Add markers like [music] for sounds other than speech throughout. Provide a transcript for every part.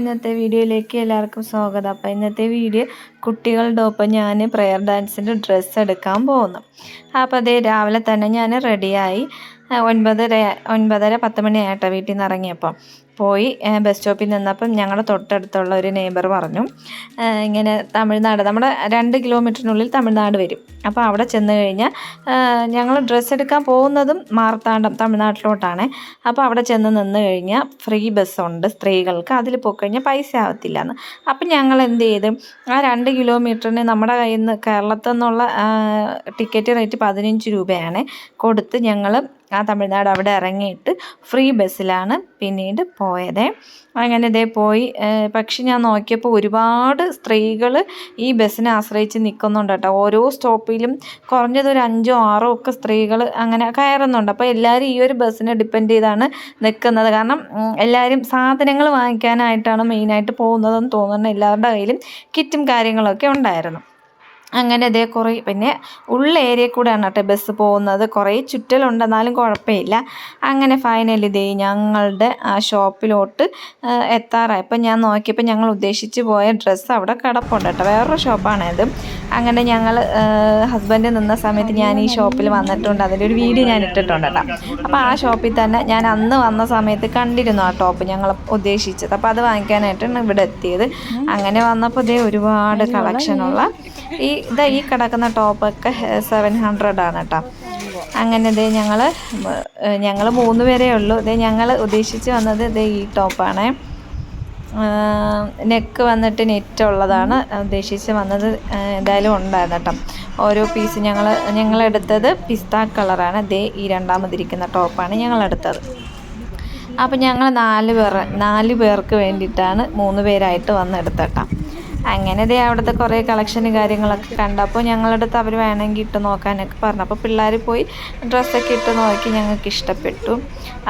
ഇന്നത്തെ വീഡിയോയിലേക്ക് എല്ലാവർക്കും സ്വാഗതം. അപ്പോൾ ഇന്നത്തെ വീഡിയോ കുട്ടികളുടെ ഒപ്പം ഞാൻ പ്രെയർ ഡാൻസിന്റെ ഡ്രസ്സ് എടുക്കാൻ പോകുന്നു. അപ്പോൾ അതേ രാവിലെ തന്നെ ഞാൻ റെഡിയായി ഒൻപതര ഒൻപതര പത്ത് മണിയായിട്ടോ വീട്ടിൽ നിന്ന് ഇറങ്ങിയപ്പോൾ പോയി ബസ് സ്റ്റോപ്പിൽ നിന്നപ്പം ഞങ്ങളുടെ തൊട്ടടുത്തുള്ള ഒരു നെയ്ബർ പറഞ്ഞു ഇങ്ങനെ തമിഴ്നാട് നമ്മുടെ രണ്ട് കിലോമീറ്ററിനുള്ളിൽ തമിഴ്നാട് വരും. അപ്പോൾ അവിടെ ചെന്ന് കഴിഞ്ഞാൽ ഞങ്ങൾ ഡ്രസ്സ് എടുക്കാൻ പോകുന്നതും മാർത്താണ്ഡം തമിഴ്നാട്ടിലോട്ടാണ്. അപ്പോൾ അവിടെ ചെന്ന് നിന്ന് കഴിഞ്ഞാൽ ഫ്രീ ബസ്സുണ്ട് സ്ത്രീകൾക്ക് അതിൽ പോയി കഴിഞ്ഞാൽ പൈസ ആവത്തില്ല എന്ന് അപ്പം ഞങ്ങൾ എന്ത് ചെയ്തു ആ രണ്ട് കിലോമീറ്ററിന് നമ്മുടെ കയ്യിൽ നിന്ന് കേരളത്തിൽ നിന്നുള്ള ടിക്കറ്റ് റേറ്റ് പതിനഞ്ച് രൂപയാണ് കൊടുത്ത് ഞങ്ങൾ ആ തമിഴ്നാട് അവിടെ ഇറങ്ങിയിട്ട് ഫ്രീ ബസ്സിലാണ് പിന്നീട് പോയത്. അങ്ങനെ ഇതേ പോയി. പക്ഷെ ഞാൻ നോക്കിയപ്പോൾ ഒരുപാട് സ്ത്രീകൾ ഈ ബസ്സിനെ ആശ്രയിച്ച് നിൽക്കുന്നുണ്ട് കേട്ടോ. ഓരോ സ്റ്റോപ്പിലും കുറഞ്ഞത് ഒരു അഞ്ചോ ആറോ ഒക്കെ സ്ത്രീകൾ അങ്ങനെ കയറുന്നുണ്ട്. അപ്പോൾ എല്ലാവരും ഈ ഒരു ബസ്സിനെ ഡിപ്പെൻഡ് ചെയ്താണ് നിൽക്കുന്നത് കാരണം എല്ലാവരും സാധനങ്ങൾ വാങ്ങിക്കാനായിട്ടാണ് മെയിനായിട്ട് പോകുന്നതെന്ന് തോന്നുന്നു. എല്ലാവരുടെ കയ്യിലും കിറ്റും കാര്യങ്ങളൊക്കെ ഉണ്ടായിരുന്നു. അങ്ങനെ അതേ കുറേ പിന്നെ ഉള്ള ഏരിയ കൂടെയാണ് കേട്ടോ ബസ് പോകുന്നത്. കുറേ ചുറ്റലുണ്ടെന്നാലും കുഴപ്പമില്ല. അങ്ങനെ ഫൈനലി ഇതേ ഞങ്ങളുടെ ആ ഷോപ്പിലോട്ട് എത്താറായി. അപ്പം ഞാൻ നോക്കിയപ്പോൾ ഞങ്ങൾ ഉദ്ദേശിച്ച് പോയ ഡ്രസ്സ് അവിടെ കിടപ്പുണ്ട് കേട്ടോ. വേറൊരു ഷോപ്പാണിത് അങ്ങനെ ഞങ്ങൾ ഹസ്ബൻഡ് നിന്ന സമയത്ത് ഞാൻ ഈ ഷോപ്പിൽ വന്നിട്ടുണ്ട്. അതിന്റെ ഒരു വീഡിയോ ഞാൻ ഇട്ടിട്ടുണ്ട് കേട്ടോ. അപ്പോൾ ആ ഷോപ്പിൽ തന്നെ ഞാൻ അന്ന് വന്ന സമയത്ത് കണ്ടിരുന്നു ആ ടോപ്പ് ഞങ്ങൾ ഉദ്ദേശിച്ചത്. അപ്പോൾ അത് വാങ്ങിക്കാനായിട്ടാണ് ഇവിടെ എത്തിയത്. അങ്ങനെ വന്നപ്പോൾ ഇതേ ഒരുപാട് കളക്ഷനുള്ള ഈ ഇതാ ഈ കിടക്കുന്ന ടോപ്പൊക്കെ സെവൻ ഹൺഡ്രഡ് ആണ് കേട്ടോ അങ്ങനെ ഇതേ ഞങ്ങൾ ഞങ്ങൾ മൂന്ന് പേരേ ഉള്ളൂ. ഇതേ ഞങ്ങൾ ഉദ്ദേശിച്ച് വന്നത് ഇതേ ഈ ടോപ്പാണ്. നെക്ക് വന്നിട്ട് നെറ്റ് ഉള്ളതാണ്. ഉദ്ദേശിച്ച് വന്നത് എന്തായാലും ഉണ്ടായിരുന്നു കേട്ടോ ഓരോ പീസ് ഞങ്ങൾ ഞങ്ങളെടുത്തത് പിസ്ത കളറാണ് ദേ ഈ രണ്ടാമതിരിക്കുന്ന ടോപ്പാണ് ഞങ്ങളെടുത്തത് അപ്പം ഞങ്ങൾ നാല് പേർ നാല് പേർക്ക് വേണ്ടിയിട്ടാണ് മൂന്ന് പേരായിട്ട് വന്ന് എടുത്തട്ടാം അങ്ങനെ ദേ അവിടുത്തെ കുറേ കളക്ഷനും കാര്യങ്ങളൊക്കെ കണ്ടപ്പോൾ ഞങ്ങളുടെ അടുത്ത് അവർ വേണമെങ്കിൽ ഇട്ട് നോക്കാനൊക്കെ പറഞ്ഞു. അപ്പോൾ പിള്ളേർ പോയി ഡ്രസ്സൊക്കെ ഇട്ട് നോക്കി ഞങ്ങൾക്ക് ഇഷ്ടപ്പെട്ടു.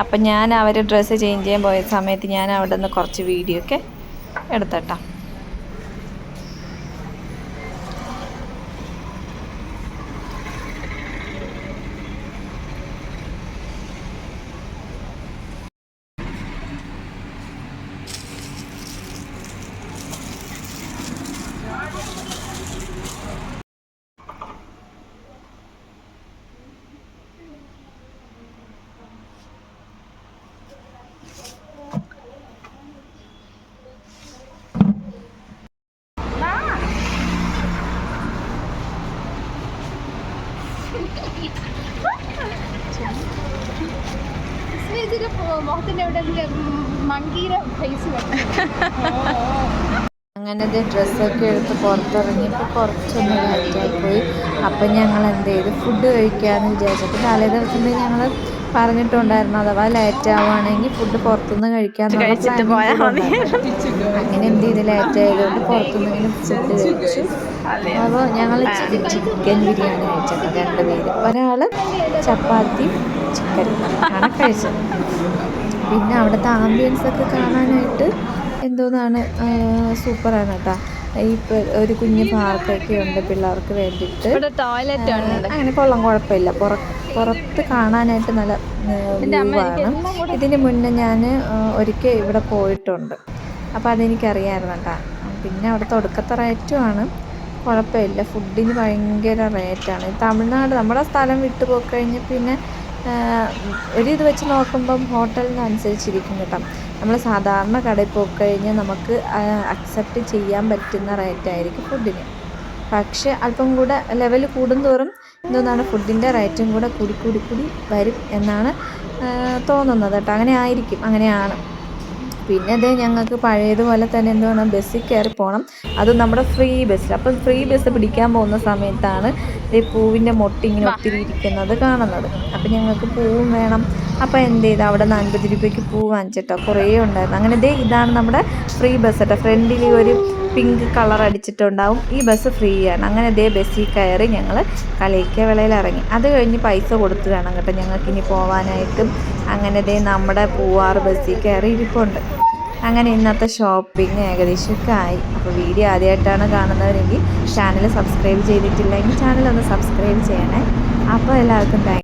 അപ്പം ഞാൻ അവർ ഡ്രസ്സ് ചേഞ്ച് ചെയ്യാൻ പോയ സമയത്ത് ഞാൻ അവിടെ നിന്ന് കുറച്ച് വീഡിയോ ഒക്കെ എടുത്തട്ടാം. [laughs] അങ്ങനെ ഡ്രസ്സൊക്കെ എടുത്ത് പുറത്തിറങ്ങിയപ്പോൾ കുറച്ചൊന്ന് ലേറ്റായി പോയി. അപ്പം ഞങ്ങൾ എന്ത് ചെയ്തു ഫുഡ് കഴിക്കാമെന്ന് വിചാരിച്ചപ്പോൾ തലേ ദിവസം ഞങ്ങൾ പറഞ്ഞിട്ടുണ്ടായിരുന്നു അഥവാ ലേറ്റ് ആവുകയാണെങ്കിൽ ഫുഡ് പുറത്തുനിന്ന് കഴിക്കാൻ അങ്ങനെ എന്ത് ചെയ്ത് ലേറ്റ് ആയതുകൊണ്ട് പുറത്തുനിന്നെങ്കിലും ഫുഡ് കഴിച്ചു. അപ്പോൾ ഞങ്ങൾ ചിക്കൻ ബിരിയാണി കഴിച്ചത് രണ്ട് പേര്. ഒരാൾ ചപ്പാത്തി ചിക്കൻ ആണ് കഴിച്ചത്. പിന്നെ അവിടുത്തെ ആംബിയൻസ് ഒക്കെ കാണാനായിട്ട് എന്തോന്നാണ് സൂപ്പറാണ് കേട്ടോ. ഈ ഒരു കുഞ്ഞു പാർക്കൊക്കെ ഉണ്ട് പിള്ളേർക്ക് വേണ്ടിയിട്ട്. ടോയ്ലറ്റ് അങ്ങനെ കൊള്ളം കുഴപ്പമില്ല. പുറത്ത് കാണാനായിട്ട് നല്ല വ്യൂവാണ്. ഇതിന് മുന്നേ ഞാൻ ഒരിക്കൽ ഇവിടെ പോയിട്ടുണ്ട്. അപ്പോൾ അതെനിക്കറിയായിരുന്നു കേട്ടോ. പിന്നെ അവിടുത്തെ ഒടുക്കത്തെ റേറ്റുമാണ് കുഴപ്പമില്ല. ഫുഡിന് ഭയങ്കര റേറ്റാണ് തമിഴ്നാട് നമ്മുടെ സ്ഥലം വിട്ടു പോയി കഴിഞ്ഞാൽ പിന്നെ ഒരു ഇത് വെച്ച് നോക്കുമ്പം ഹോട്ടലിനനുസരിച്ചിരിക്കും കേട്ടോ നമ്മൾ സാധാരണ കടയിൽ പോയി കഴിഞ്ഞാൽ നമുക്ക് അക്സെപ്റ്റ് ചെയ്യാൻ പറ്റുന്ന റേറ്റ് ആയിരിക്കും ഫുഡിന് പക്ഷേ അല്പം കൂടെ ലെവൽ കൂടുന്തോറും എന്തോന്നാണ് ഫുഡിന്റെ റേറ്റും കൂടെ കൂടി കൂടി കൂടി വരും എന്നാണ് തോന്നുന്നത് കേട്ടോ അങ്ങനെ ആയിരിക്കും അങ്ങനെയാണ്. പിന്നെ അതേ ഞങ്ങൾക്ക് പഴയതുപോലെ തന്നെ എന്ത് വേണം? ബസ്സിൽ കയറി പോകണം അത് നമ്മുടെ ഫ്രീ ബസ്സിൽ അപ്പം ഫ്രീ ബസ് പിടിക്കാൻ പോകുന്ന സമയത്താണ് ഈ പൂവിന്റെ മൊട്ടിങ്ങനെ ഒത്തിരി ഇരിക്കുന്നത് കാണുന്നത്. അപ്പം ഞങ്ങൾക്ക് പൂവും വേണം. അപ്പം എന്ത് ചെയ്ത്? അവിടെ നിന്ന് അൻപത് രൂപയ്ക്ക് പൂ വാങ്ങിച്ചിട്ടോ. കുറേ ഉണ്ടായിരുന്നു. അങ്ങനെ ദേ ഇതാണ് നമ്മുടെ ഫ്രീ ബസ് കേട്ടോ ഫ്രണ്ടിൽ ഒരു പിങ്ക് കളർ അടിച്ചിട്ടുണ്ടാവും. ഈ ബസ് ഫ്രീ ആണ്. അങ്ങനെ ഇതേ ബസ്സിൽ കയറി ഞങ്ങൾ കളിക്ക വിളയിൽ ഇറങ്ങി അത് കഴിഞ്ഞ് പൈസ കൊടുത്ത് വേണം കേട്ടോ ഞങ്ങൾക്ക് ഇനി പോകാനായിട്ടും അങ്ങനെ ദേ നമ്മുടെ പൂവാർ ബസ്സിൽ കയറി ഇരിപ്പുണ്ട്. അങ്ങനെ ഇന്നത്തെ ഷോപ്പിംഗ് ഏകദേശമൊക്കെ ആയി. അപ്പോൾ വീഡിയോ ആദ്യമായിട്ടാണ് കാണുന്നവരെങ്കിൽ ചാനൽ സബ്സ്ക്രൈബ് ചെയ്തിട്ടില്ലെങ്കിൽ ചാനൽ ഒന്ന് സബ്സ്ക്രൈബ് ചെയ്യണേ. അപ്പോൾ എല്ലാവർക്കും താങ്ക്